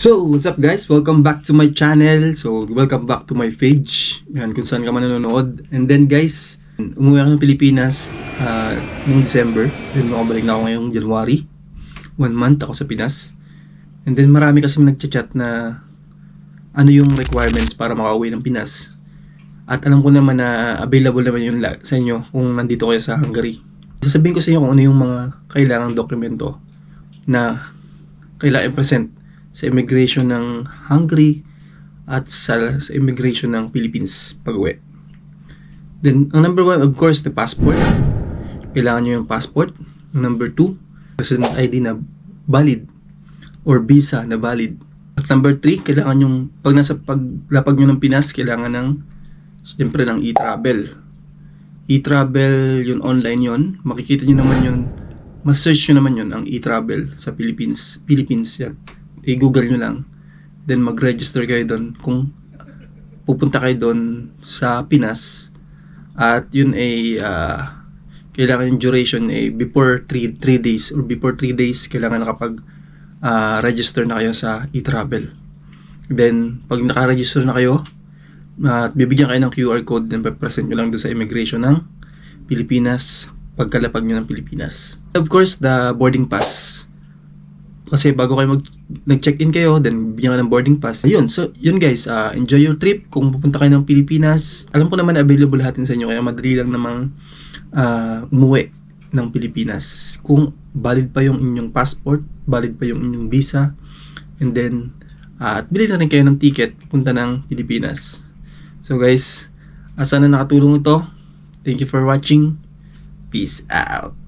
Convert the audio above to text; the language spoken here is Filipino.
So, what's up guys? Welcome back to my channel. So, welcome back to my page. Yan, kung saan ka man nanonood. And then guys, umuwi ako ng Pilipinas uh, noong December. Then makabalik na ako ngayong January. One month ako sa Pinas. And then marami kasi nagchat-chat na ano yung requirements para makauwi ng Pinas. At alam ko naman na available naman yun sa inyo kung nandito kayo sa Hungary. Sasabihin ko sa inyo kung ano yung mga kailangang dokumento na kailangan i-present sa immigration ng Hungary at sa, sa immigration ng Philippines pag uwi. Then, ang number one, of course, the passport. Kailangan nyo yung passport. Number two, resident ID na valid or visa na valid. At number three, kailangan yung, pag nasa paglapag nyo ng Pinas, kailangan ng, siyempre, ng e-travel. E-travel, yun online yun. Makikita nyo naman yun. Mas-search nyo naman yun, ang e-travel sa Philippines. Philippines yan. I-google nyo lang. Then mag-register kayo doon kung pupunta kayo doon sa Pinas. At yun ay ah, kailangan yung duration ay before 3 3 days or before 3 days kailangan nakapag ah, register na kayo sa e-travel. Then pag naka-register na kayo, at bibigyan kayo ng QR code then present nyo lang doon sa immigration ng Pilipinas pagkalapag nyo ng Pilipinas. Of course, the boarding pass. Kasi bago kayo mag nag-check-in kayo, then bigyan ka ng boarding pass. Ayun, so yun guys, ah, enjoy your trip. Kung pupunta kayo ng Pilipinas, alam ko naman na available lahat sa inyo, kaya madali lang namang ah, umuwi ng Pilipinas. Kung valid pa yung inyong passport, valid pa yung inyong visa, and then, ah, at bili na rin kayo ng ticket punta ng Pilipinas. So guys, ah, sana nakatulong ito. Thank you for watching. Peace out.